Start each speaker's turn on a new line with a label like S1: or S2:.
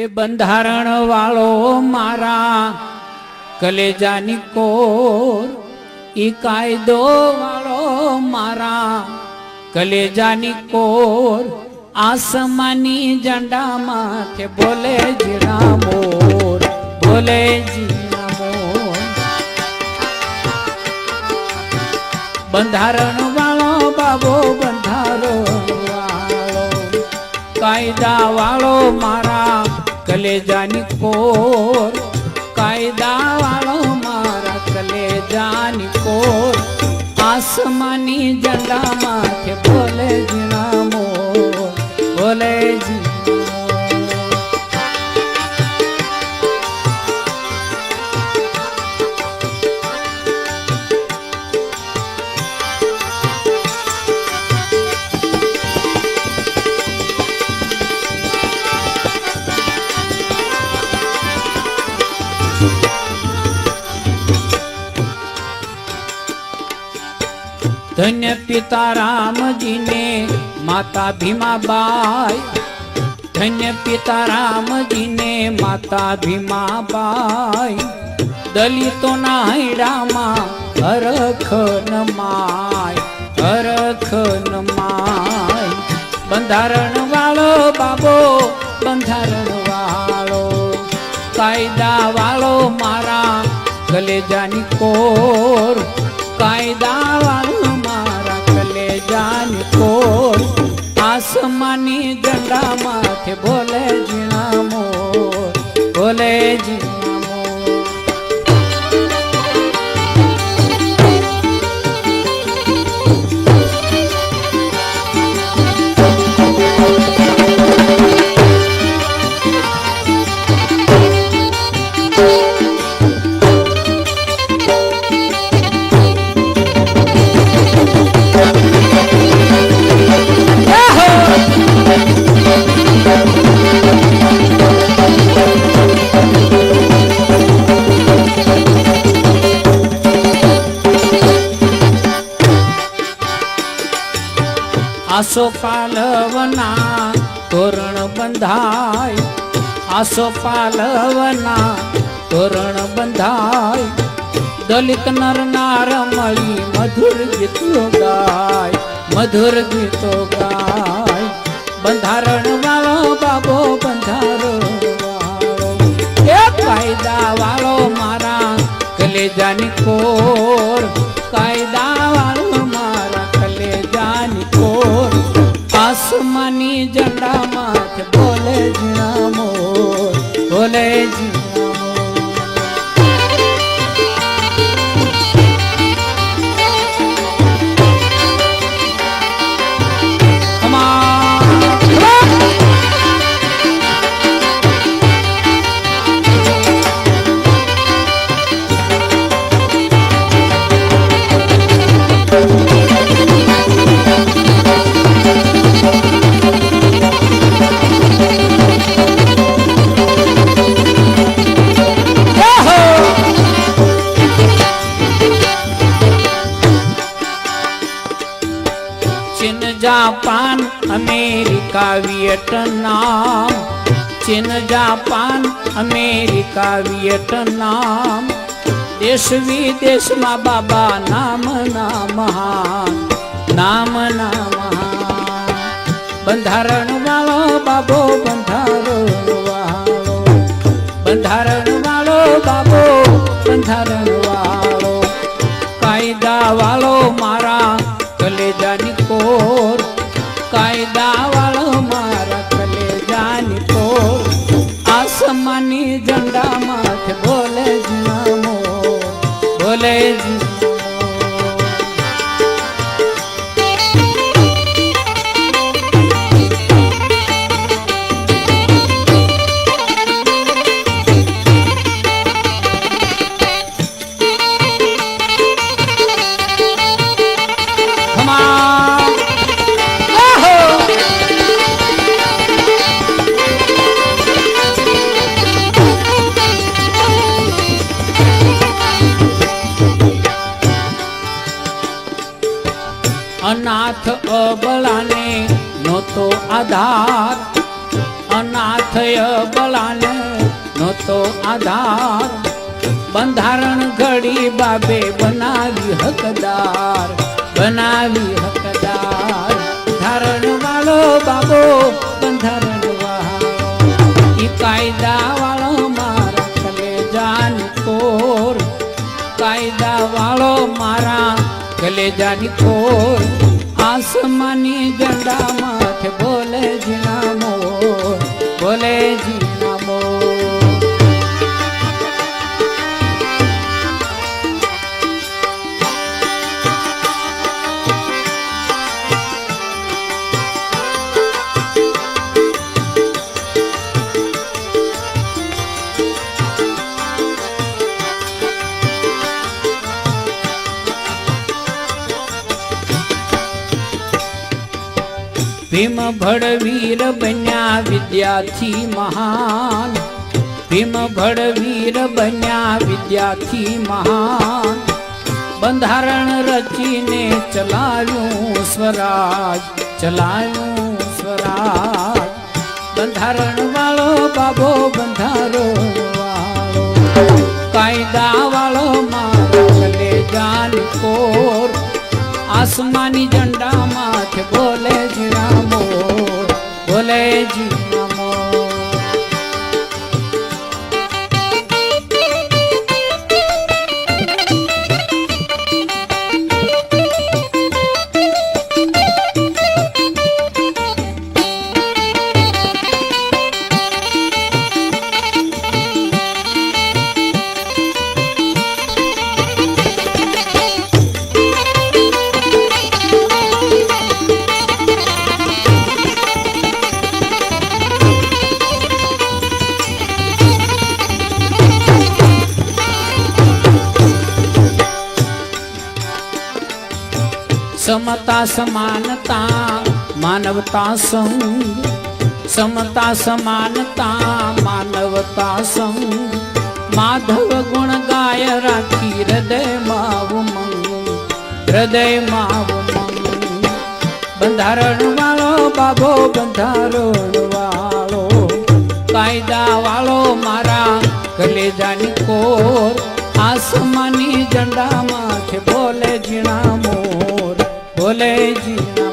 S1: એ બંધારણ વાળો મારા કલેજાની કોર, ઈ કાયદો વાળો મારા કલેજાની કોર, આસમાની ઝંડા માથે બોલે જીણા મોર, બોલે જીણા મોર. બંધારણ વાળો બાબો, બંધારણ વાળો, કાયદા વાળો મારા કોર કાયદા વાળો મારા કલેજાની કોર આસમાની ઝંડા ધન્ય પિતા રામજીને માતા ભીમાબાઈ. ધન્ય પિતા રામજીને માતા ભીમાબાઈ. દલિતોના હૈડામાં હરખ નમાય હરખ નમાય બંધારણ વાળો બાબો, બંધારણ વાળો. કાયદા વાળો મારા કલેજાની કોર. કાયદા વાળો કોર આસમાની ઝંડા માથે બોલે જીણા મોર બોલે જીણા આસો પાલવના તોરણ બંધાય. આસો પાલવના તોરણ બંધાય. દલિત નર નાર મળી મધુર ગીતો ગાય. મધુર ગીતો ગાય. બંધારણ આસમાની ઝંડા માથે બોલે જીણા જાપાન, અમેરિકા વિયેટનામ ચીન, જાપાન, અમેરિકા વિયેટનામ દેશ વિદેશમાં બાબા નામ ના મહાન નામ ના મહાન બંધારણ વાળો બાબો બંધારણ વાળો બંધારણ વાળો બાબો, બંધારણ કાયદા અનાથ અબળાને નહોતો આધાર. અનાથ અબળાને નહોતો આધાર. બંધારણ ઘડી બાબે બનાવી હકદાર. બનાવી હકદાર. ધારણ વાળો બાબો, બંધારણ વાળો. ઈ કાયદા વાળો મારા કલેજાની કોર. કાયદા વાળો મારા કલેજાની આસમાની ઝંડા માથે બોલે જીનામો બોલે જીનામો ભીમ ભડવીર બન્યા વિદ્યાથી મહાન. ભીમ ભડવીર બન્યા વિદ્યાથી મહાન. બંધારણ રચીને ચલાવ્યું સ્વરાજ ચલાવ્યું સ્વરાજ. બંધારણ વાળો બાબો બંધારો વાળો. કાયદા વાળો મારો જાન કોર. આસમાની ઝંડા માથે સમતા સમાનતા માનવતા સંગ સમતા સમાનતા માનવતા સંગ માધવ ગુણ ગાય રાખી હૃદયમાં ઉમંગ હૃદયમાં ઉમંગ બંધારણ વાળો બાબો બંધારણ વાળો કાયદા વાળો મારા કલેજાની કોર આસમાની ઝંડા માથે બોલે ઝીણા મોર ઝીણા